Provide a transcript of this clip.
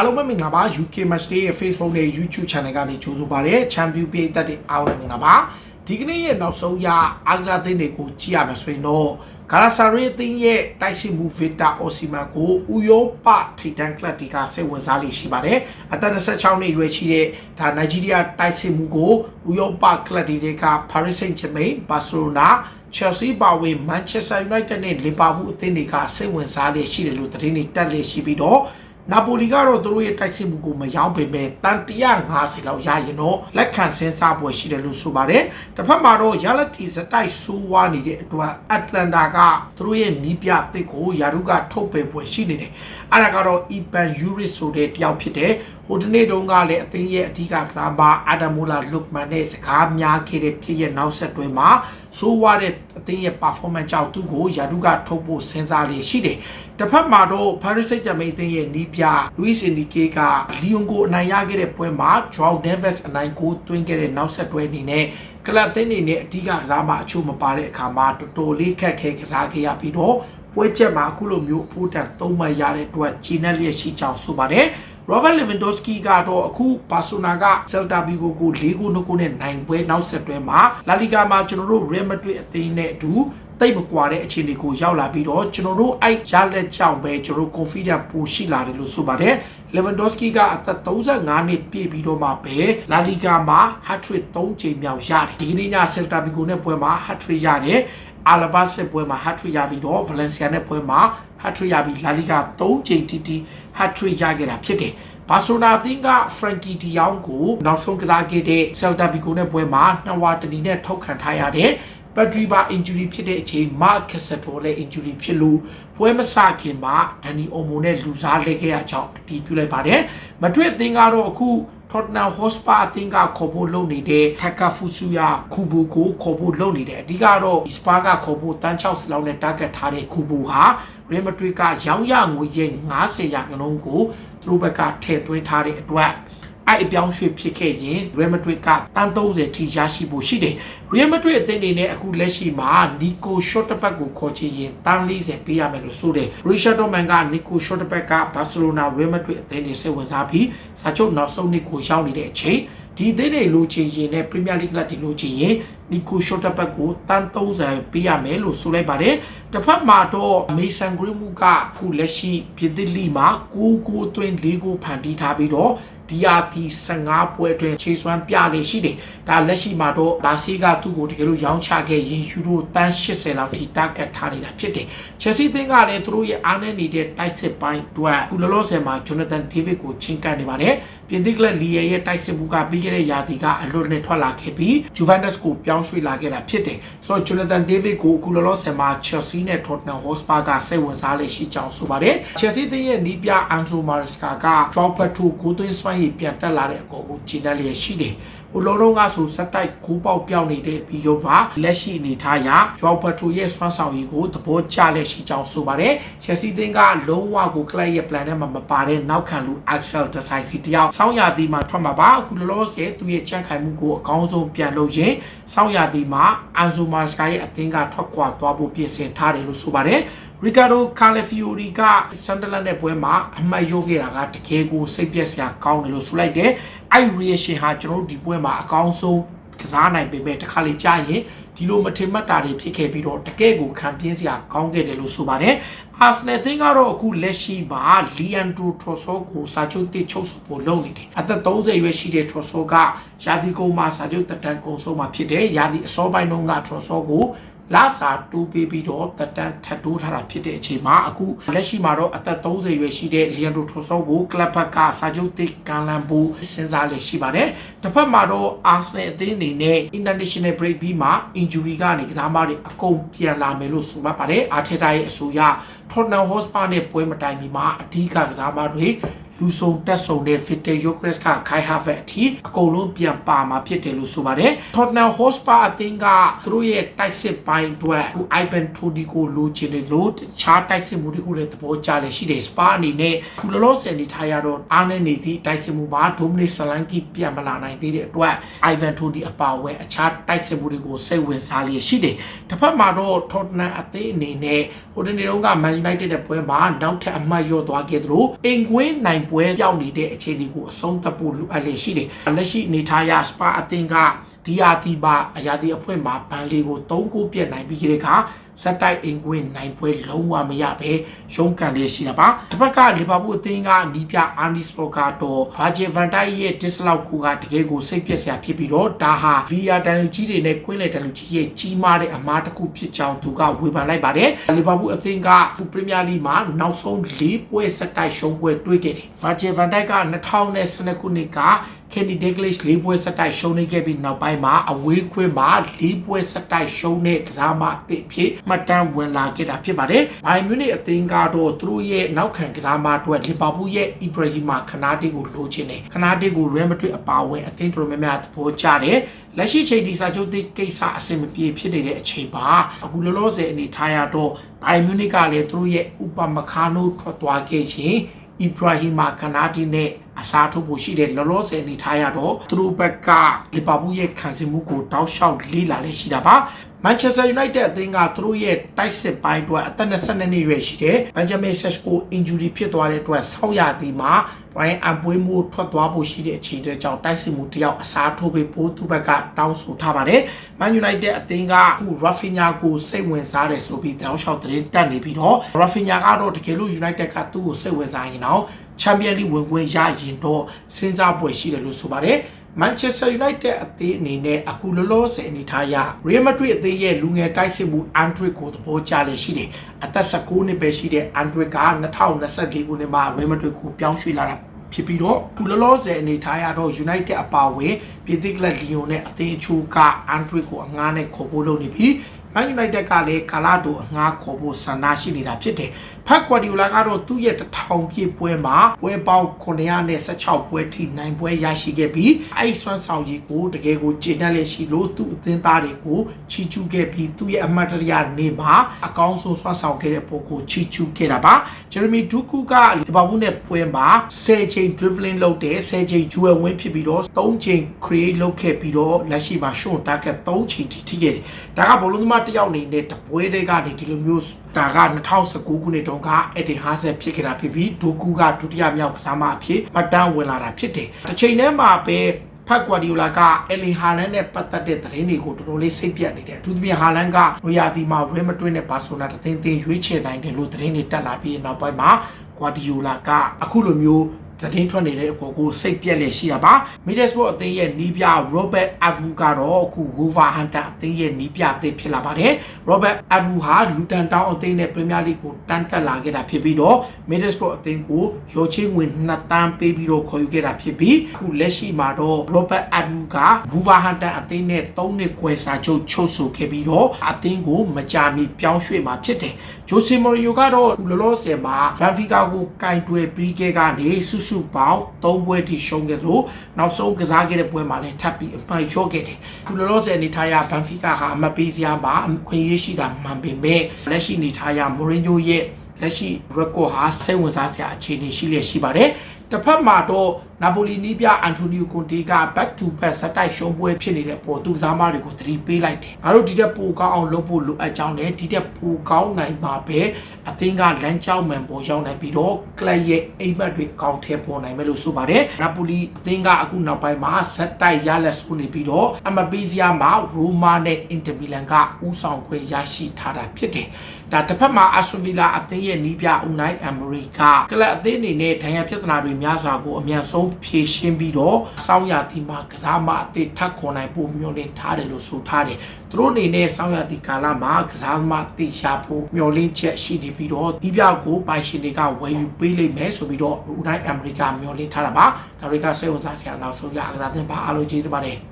အားလုံးပဲမင်္ဂလာပါ UK Match Day ရဲ့ Facebook နဲ့ YouTube Channel ကနေကြိုဆိုပါရစေ။ Champion ပြည်သက်တွေအားလုံးမင်္ဂလာပါ။ဒီကနေ့ရဲ့နောက်ဆုံးရအားကစားသင်းတွေကိုကြည့်ရမယ်ဆိုရင်တော့ဂါလာဆာရီအသင်းရဲ့တိုက်စစ်မှုဗီတာအော်စီမန်ကိုဥရောပထိပ်တန်းကလပ်တွေကစိတ်ဝင်စားလေးရှိပါတယ်။အသက်26နှစ်အရွယ်ရှိတဲ့ဒါနိုင်ဂျီးရီးယားတိုက်စစ်မှုကိုဥရောပကလပ်တွေက Paris Saint-Germain, Barcelona Chelsea ပါဝင် Manchester United နဲ့ Liverpool အသင်းတွေကစိတ်ဝင်စားလေးရှိတယ်လို့သတင်းတွေတက်လေးရှိပြီးတော့ နာပိုလီကတော့သူတို့ရဲ့တိုက်စစ်မှုကိုမရောက်ပေမဲ့တန်150လောက်ရရင်တော့လက်ခံစဉ်းစားပွဲရှိတယ်လို့ဆိုပါတယ်။တစ်ဖက်မှာတော့ရလတီစတိုက်ဆိုးဝါးနေတဲ့အတွက်အတ္တလန်တာကသူတို့ရဲ့နီးပြအသစ်ကိုယာရုကထုတ်ပယ်ပွဲရှိနေတယ်။အဲ့ဒါကတော့ Ivan Yuris ဆိုတဲ့တယောက်ဖြစ်တယ်။ဟိုဒီနေ့တုန်းကလည်းအသင်းရဲ့အဓိကကစားပါအာဒမိုလာလုတ်မန်နဲ့စကားများခဲ့တဲ့ဖြစ်ရဲ့နောက်ဆက်တွဲမှာဆိုးဝါးတဲ့အသင်းရဲ့ performance ကြောင့်သူ့ကိုယာရုကထုတ်ဖို့စဉ်းစားလေးရှိတယ်။တစ်ဖက်မှာတော့ Paris Saint-Germain အသင်းရဲ့နီးပြ Luis Enrique ကလီယွန်ကိုအနိုင်ရခဲ့တဲ့ပွဲမှာ Joao Neves အနိုင်ကိုသွင်းခဲ့တဲ့နောက်ဆက်တွဲအနေနဲ့ကလပ်အသင်းတွေနဲ့အဓိကကစားမှာအချို့မပါတဲ့အခါမှာတော်တော်လေးခက်ခဲကစားခဲ့ရပြီးတော့ပွဲချက်မှာအခုလိုမျိုးအဖို့တန်သုံးမှရတဲ့အတွက်ဂျီနက်လျက်ရှိကြောင်းဆိုပါတယ်။ Robert Lewandowski ကတော့အခုဘာဆိုနာက Celta Vigo ကို၄ဂိုး2ဂိုးနဲ့နိုင်ပွဲနောက်ဆက်တွဲမှာ La Liga မှာကျွန်တော်တို့ Real Madrid အသင်းနဲ့အတူ တိတ်မကွာတဲ့အခြေအနေကိုရောက်လာပြီးတော့ကျွန်တော်တို့အဲ့ရလက်ကြောင့်ပဲကျွန်တော်တို့ confidence ပိုရှိလာတယ်လို့ဆိုပါတယ် Lewandowski ကအသက်35နှစ်ပြည့်ပြီးတော့မှပဲ La Liga မှာ hat-trick 3ချိန်မြောက်ရတယ်ဒီကနေ့ည Celta Vigo နဲ့ပွဲမှာ hat-trick ရတယ်အာလဘာစစ်ပွဲမှာ hat-trick ရပြီးတော့ Valencia နဲ့ပွဲမှာ hat-trick ရပြီး La Liga 3ချိန်တီတီ hat-trick ရခဲ့တာဖြစ်တယ်ဘာဆိုနာအသင်းက Frankie De Jong ကိုနောက်ဆုံးကစားခဲ့တဲ့ Celta Vigo နဲ့ပွဲမှာနှစ်ဝါတနီနဲ့ထုတ်ခံထားရတဲ့ ဘက်ထရီပါ injury ဖြစ်တဲ့အချိန် Mark Casato လည်း injury ဖြစ်လို့ပွဲမစခင်မှာဒန်နီအိုမိုနဲ့လူစားလဲခဲ့ရကြောင်းအတည်ပြုလိုက်ပါတယ်။မတွေ့အသင်းကတော့အခု Tottenham Hotspur အသင်းကခေါ်ဖို့လုပ်နေတဲ့ Takafusuya Kubo ကိုခေါ်ဖို့လုပ်နေတယ်အဓိကတော့ Spur ကခေါ်ဖို့တန်း60လောက်နဲ့ target ထားတဲ့ Kubo ဟာ Real Madrid ကရောင်းရငွေရဲ့90ရာခိုင်နှုန်းကိုသူတို့ဘက်ကထည့်သွင်းထားတဲ့အတွက် အဲ့အပြောင်းရွှေ့ဖြစ်ခဲ့ရင် Real Madrid ကတန်း30ထိရရှိဖို့ရှိတယ်။ Real Madrid အသင်းအနေနဲ့အခုလက်ရှိမှာ Nico Shortback ကိုခေါ်ချင်ရင်တန်း40ပေးရမယ်လို့ဆိုတယ်။ Borussia Dortmund က Nico Shortback က Barcelona Real Madrid အသင်းတွေစိတ်ဝင်စားပြီးစာချုပ်နောက်ဆုံးနှစ်ကိုရောက်နေတဲ့အချိန်ဒီအသင်းတွေလိုချင်ရင်နဲ့ Premier League ကတည်းလိုချင်ရင် Nico Shortback ကိုတန်း30ပေးရမယ်လို့ဆိုလိုက်ပါတယ်။တစ်ဖက်မှာတော့ Mason Greenwood ကအခုလက်ရှိပြည်သစ်လီမှာ9ဂိုးသွင်း4ဂိုးဖန်တီးထားပြီးတော့ DRT 15ပွဲအတွင်းခြေစွမ်းပြလေရှိတယ်။ဒါလက်ရှိမှာတော့ဘာစီကသူ့ကိုတကယ်လို့ရောင်းချခဲ့ရင်ယူရိုတန်း80လောက်ထိ target ထားနေတာဖြစ်တယ်။ Chelsea သင်းကလည်းသူတို့ရဲ့အားနည်းနေတဲ့တိုက်စစ်ပိုင်းအတွက်ကုလလောဆယ်မှာ Jonathan David ကိုချင်းကပ်နေပါတယ်။ပြင်သစ်ကလပ်လီယရဲ့တိုက်စစ်မှုကပြီးခဲ့တဲ့ရာသီကအလွတ်နဲ့ထွက်လာခဲ့ပြီး Juventus ကိုပြောင်းရွှေ့လာခဲ့တာဖြစ်တယ်။ဆိုတော့ Jonathan David ကိုကုလလောဆယ်မှာ Chelsea နဲ့ Tottenham Hotspur ကစိတ်ဝင်စားလေရှိကြောင်းဆိုပါတယ်။ Chelsea သင်းရဲ့နီးပြ Anzo Maresca က Joao ထိုဂိုးသွင်းစွမ်းရည်ပြန်တက်လာတဲ့အကောကိုကျင်းတယ်လျက်ရှိတယ်။ ဟိုလုံးလုံးကဆိုစက်တိုက်ဂိုးပေါက်ပြောင်းနေတဲ့ပြီးတော့မှလက်ရှိအနေထားအရ Joao Pedro ရဲ့စွမ်းဆောင်ရည်ကိုသဘောကျလက်ရှိကြောင်းဆိုပါတယ်။ Chelsea သင်းကလုံးဝကို club ရဲ့ plan ထဲမှာမပါတဲ့နောက်ခံလူ Axel Disasi တယောက်စောင်းရသည်မှာထွက်မှာပါအခုလောလောဆယ်သူ့ရဲ့ကြံ့ခိုင်မှုကိုအကောင်းဆုံးပြန်လုပ်ရင်စောင်းရသည်မှာ Anzo Maresca ရဲ့အသင်းကထွက်ခွာသွားဖို့ပြင်ဆင်ထားတယ်လို့ဆိုပါတယ်။ Ricardo Calafiori က Sunderland နဲ့ပွဲမှာအမှတ်ရုပ်ခဲ့တာကတကယ်ကိုစိတ်ပျက်စရာကောင်းတယ်လို့ဆိုလိုက်တယ်။အဲ့ reaction ဟာကျွန်တော်တို့ဒီပွဲမှာအကောင်းဆုံးကစားနိုင်ပေမဲ့တစ်ခါလေကြာရင်ဒီလိုမထင်မှတ်တာတွေဖြစ်ခဲ့ပြီးတော့တကယ်ကိုခံပြင်းစရာကောင်းခဲ့တယ်လို့ဆိုပါတယ်။ Arsenal သင်းကတော့အခုလက်ရှိမှာ Leandro Trossard ကိုစာချုပ်တစ်ချုပ်ဆိုဖို့လုပ်နေတယ်။အသက်30ရွယ်ရှိတဲ့ Trossard ကရာသီကုန်မှာစာချုပ်တက်တန်းကုန်ဆုံးမှာဖြစ်တယ်။ရာသီအစောပိုင်းတုန်းက Trossard ကို လာစာတူပေးပြီးတော့တက်တန်းထပ်တိုးထားတာဖြစ်တဲ့အချိန်မှာအခုလက်ရှိမှာတော့အသက်30ရွယ်ရှိတဲ့ Leandro Trossard ကိုကလပ်ဘက်ကစာချုပ်တစ်ကန်လန်ဖို့စဉ်းစားလေရှိပါတယ်။တစ်ဖက်မှာတော့ Arsenal အသင်းအနေနဲ့ International Break ပြီးမှ injury ကနေကစားမတွေအကုန်ပြန်လာမယ်လို့ဆိုမှတ်ပါတယ်။ Arteta ရဲ့အဆိုအရ Tottenham Hotspur နဲ့ပွဲမတိုင်မီမှာအဓိကကစားမတွေ လူဆုံတက်ဆုံတဲ့ Vitor Gyökeres က Kai Havertz အထိအကုန်လုံးပြန်ပါမှာဖြစ်တယ်လို့ဆိုပါတယ်။ Tottenham Hotspur အသင်းကသူတို့ရဲ့တိုက်စစ်ပိုင်းအတွက်အခု Ivan Toney ကိုလိုချင်တယ်လို့တခြားတိုက်စစ်မှုတွေကိုလည်းသဘောကျလည်းရှိတယ် Spa အနေနဲ့ခုလောလောဆယ်နေထားရတော့အားနဲ့နေသည့်တိုက်စစ်မှုမှာ Dominic Solanke ပြန်မလာနိုင်သေးတဲ့အတွက် Ivan Toney အပါအဝင်အခြားတိုက်စစ်မှုတွေကိုစိတ်ဝင်စားလျက်ရှိတယ်။တစ်ဖက်မှာတော့ Tottenham အသင်းအနေနဲ့ဟိုတနေ့တုန်းက Man United တဲ့ပွဲမှာနောက်ထပ်အမှတ်လျော့သွားခဲ့သလိုအင်ကွင်းနိုင်ပွဲပြောင်းနေတဲ့အခြေအနေကိုအဆုံးသတ်ဖို့လိုအပ်လေရှိတယ်လက်ရှိအနေထားရစပါအသင်းက DRT ပါအရာဒီအဖွဲ့မှာဘန်လီကို၃ခုပြက်နိုင်ပြီးကြတဲ့အခါစက်တိုက်အင်ကွင်းနိုင်ပွဲလုံးဝမရပဲရုန်းကန်လေးရှိတာပါတစ်ဖက်ကလီဗာပူးအသင်းကနီးပြအာနီစပိုကတော့ Virgil van Dijk ရဲ့ dislock ကိုကတကယ်ကိုစိတ်ပြက်စရာဖြစ်ပြီးတော့ဒါဟာ VR တန်လူကြီးတွေနဲ့ကွင်းလေတန်လူကြီးရဲ့ကြီးမားတဲ့အမားတစ်ခုဖြစ်ကြောင်းသူကဝေဖန်လိုက်ပါတယ်လီဗာပူးအသင်းကပရီးမီးယားလိမှာနောက်ဆုံး၄ပွဲစက်တိုက်ရှုံးပွဲတွေ့ခဲ့တယ် Virgil van Dijk က2012ခုနှစ်က Kenny Dalglish ၄ပွဲဆက်တိုက်ရှုံးနေခဲ့ပြီးနောက်ပိုင်းမှာအဝေးခွင့်မှာ၄ပွဲဆက်တိုက်ရှုံးတဲ့ကစားမအသစ်ဖြစ်မှတ်တမ်းဝင်လာခဲ့တာဖြစ်ပါတယ်။ဘိုင်မြူနစ်အသင်းကတော့သူတို့ရဲ့နောက်ခံကစားမအတွက်လီဗာပူးရဲ့ Ibrahima Kanate ကိုလိုချင်တယ်။ Kanate ကို Real Madrid အပါအဝင်အသင်းတော်များများသဘောကျတယ်။လက်ရှိချိန်ဒီစာချုပ်တိတ်ကိစ္စအဆင်မပြေဖြစ်နေတဲ့အချိန်ပါအခုလောလောဆယ်အနေထားရတော့ဘိုင်မြူနစ်ကလည်းသူတို့ရဲ့ဥပမခါနိုထွက်သွားခဲ့ရင်အီဘရာဟီမာခနာတီနဲ့ အစားထိုးဖို့ရှိတဲ့လောလောဆယ်အနေထားရတော့သူတို့ဘက်ကလီဗာပူးရဲ့ခံစစ်မှုကိုတောက်လျှောက်လေးလာလေးရှိတာပါမန်ချက်စတာယူနိုက်တက်အသင်းကသူတို့ရဲ့တိုက်စစ်ပိုင်းအတွက်အသက်22နှစ်ရွယ်ရှိတဲ့ဘန်ဂျမင်ဆက်ကိုအင်ဂျူရီဖြစ်သွားတဲ့အတွက်ဆောက်ရသည်မှာဘရိုင်အန်ပွေးမှုထွက်သွားဖို့ရှိတဲ့အချိန်တွေကြောင့်တိုက်စစ်မှုတယောက်အစားထိုးပေးဖို့သူ့ဘက်ကတောင်းဆိုထားပါတယ်မန်ယူနိုက်တက်အသင်းကအခုရာဖီညာကိုစိတ်ဝင်စားတယ်ဆိုပြီးတောင်းလျှောက်သတင်းတက်နေပြီးတော့ရာဖီညာကတော့တကယ်လို့ယူနိုက်တက်ကသူ့ကိုစိတ်ဝင်စားရင်တော့ ချန်ပီယံလိဝင်ခွင့်ရရင်တော့စဉ်းစားပွဲရှိတယ်လို့ဆိုပါတယ်မန်ချက်စတာယူနိုက်တက်အသင်းအနေနဲ့အခုလောလောဆယ်အနေထားရရီယယ်မက်ဒရစ်အသင်းရဲ့လူငယ်တိုက်စစ်မှုအန်ဒရစ်ကိုသဘောကျလေရှိတယ်။အသက်19နှစ်ပဲရှိတဲ့အန်ဒရစ်က2024ခုနှစ်မှာရီယယ်မက်ဒရစ်ကိုပြောင်းရွှေ့လာတာဖြစ်ပြီးတော့ခုလောလောဆယ်အနေထားရတော့ United အပါအဝင်ပြည်သစ်ကလပ်လီယွန်နဲ့အသင်းအချို့ကအန်ဒရစ်ကိုအငားနဲ့ခေါ်ဖို့လုပ်နေပြီး Man United ကလည်းကာလာတိုအငှားခေါ်ဖို့ဆန္ဒရှိနေတာဖြစ်တယ်။ဖက်ကွာဒီယိုလာကတော့သူ့ရဲ့တထောင်ပြည့်ပွဲမှာပွဲပေါင်း916ပွဲထိနိုင်ပွဲရရှိခဲ့ပြီးအဲ့ဆွမ်းဆောင်ကြီးကိုတကယ်ကိုကျင့်တတ်လက်ရှိလို့သူ့အသင်းသားတွေကိုချီးကျူးခဲ့ပြီးသူ့ရဲ့အမတ်တရနေမှာအကောင်းဆုံးဆွမ်းဆောင်ခဲ့တဲ့ပုံကိုချီးကျူးခဲ့တာပါ။ဂျယ်ရမီဒူကူကလီဗာပူးနဲ့ပွဲမှာ10ချိန် dribbling လုပ်တယ်10ချိန် jewel win ဖြစ်ပြီးတော့3ချိန် create လုပ်ခဲ့ပြီးတော့လက်ရှိမှာ short target 3ချိန်ထိထိခဲ့တယ်။ဒါကဘောလုံးသမားတစ်ယောက်အနေနဲ့တပွဲတွေကနေဒီလိုမျိုးဒါက2019ခုနှစ်တုန်းကအက်တင်ဟာဇက်ဖြစ်ခဲ့တာဖြစ်ပြီးဒိုကူကဒုတိယမြောက်ကစားမအဖြစ်မှတ်တမ်းဝင်လာတာဖြစ်တယ်။တစ်ချိန်တည်းမှာပဲဖက်ကွာဒီယိုလာကအယ်လီဟာလန်နဲ့ပတ်သက်တဲ့သတင်းတွေကိုတော်တော်လေးစိတ်ပြတ်နေတယ်အထူးသဖြင့်ဟာလန်ကနွေရာသီမှာရီမတွင်းနဲ့ဘာဆိုနာတသင်းသင်းရွေးချယ်နိုင်တယ်လို့သတင်းတွေတက်လာပြီးနောက်ပိုင်းမှာကွာဒီယိုလာကအခုလိုမျိုး သတင်းထွက်နေတဲ့အပေါ်ကိုစိတ်ပြက်လက်ရှိတာပါမီဒီစပေါ့အသင်းရဲ့နီးပြ Robert Adu ကတော့အခု Wolverhampton အသင်းရဲ့နီးပြအသင်းဖြစ်လာပါတယ် Robert Adu ဟာ Luton Town အသင်းနဲ့ Premier League ကိုတန်းတက်လာခဲ့တာဖြစ်ပြီးတော့ Middlesbrough အသင်းကိုရောချင်းဝင်2တန်းပေးပြီးတော့ခေါ်ယူခဲ့တာဖြစ်ပြီးအခုလက်ရှိမှာတော့ Robert Adu က Wolverhampton အသင်းနဲ့3နှစ်ခွဲစာချုပ်ချုပ်ဆိုခဲ့ပြီးတော့အသင်းကိုမကြာမီပြောင်းရွှေ့มาဖြစ်တယ်ဂျိုစီမိုရီယိုကတော့လောလောဆယ်မှာဘန်ဖီကာကိုကင်တွယ်ပြီးခဲ့ကနေစုစုပေါင်း၃ပွဲထိရှုံးခဲ့လို့နောက်ဆုံးကစားခဲ့တဲ့ပွဲမှာလည်းထပ်ပြီးအမှန်ရော့ခဲ့တယ်ခုလောလောဆယ်အနေထားရဘန်ဖီကာဟာအမပေးစရာမှာခွင့်ရရှိတာမှန်ပေမဲ့လက်ရှိအနေထားရမိုရင်ညိုရဲ့လက်ရှိ record ဟာစိတ်ဝင်စားစရာအခြေအနေရှိလျက်ရှိပါတယ် တစ်ဖက်မှာတော့နာပိုလီနီးပြအန်တိုနီယိုကွန်တီက back to back စတိုက်ရှုံးပွဲဖြစ်နေတဲ့ပေါ်သူကစားမတွေကိုသတိပေးလိုက်တယ်။ငါတို့ဒီတက်ပိုကောင်းအောင်လုပ်ဖို့လိုအပ်ကြောင်းနဲ့ဒီတက်ပိုကောင်းနိုင်မှာပဲအသင်းကလမ်းကြောင်းမှန်ပေါ်ရောက်နိုင်ပြီးတော့ကလပ်ရဲ့အိမ်မက်တွေကောင်းထဲပေါ်နိုင်မယ်လို့ဆိုပါတယ်။နာပိုလီအသင်းကအခုနောက်ပိုင်းမှာစက်တိုက်ရလက်ဆိုးနေပြီးတော့အမပေးစရာမှာရိုမာနဲ့အင်တာမီလန်ကဦးဆောင်ခွင့်ရရှိထားတာဖြစ်တယ်။ဒါတစ်ဖက်မှာအာဆွန်ဗီလာအသင်းရဲ့နီးပြဦးနိုင်အမေရိကကလပ်အသင်းအနေနဲ့ဒဏ်ရာပြဿနာတွေများစွာကိုအမြန်ဆုံးဖြေရှင်းပြီးတော့စောင်းရတီမှာကစားမအသစ်ထပ်ခွန်နိုင်ဖို့မျှော်လင့်ထားတယ်လို့ဆိုထားတယ်။သူတို့အနေနဲ့စောင်းရတီကာလမှာကစားမအသစ်ရှာဖို့မျှော်လင့်ချက်ရှိနေပြီးတော့ဒီပြောက်ကိုပိုင်ရှင်တွေကဝယ်ယူပေးလိမ့်မယ်ဆိုပြီးတော့ဦးတိုင်းအမေရိကမျှော်လင့်ထားတာပါ။ဒါတွေကစိတ်ဝင်စားစရာနောက်ဆုံးရအကစားသင်ပါအားလုံးကျေးဇူးပါတယ်။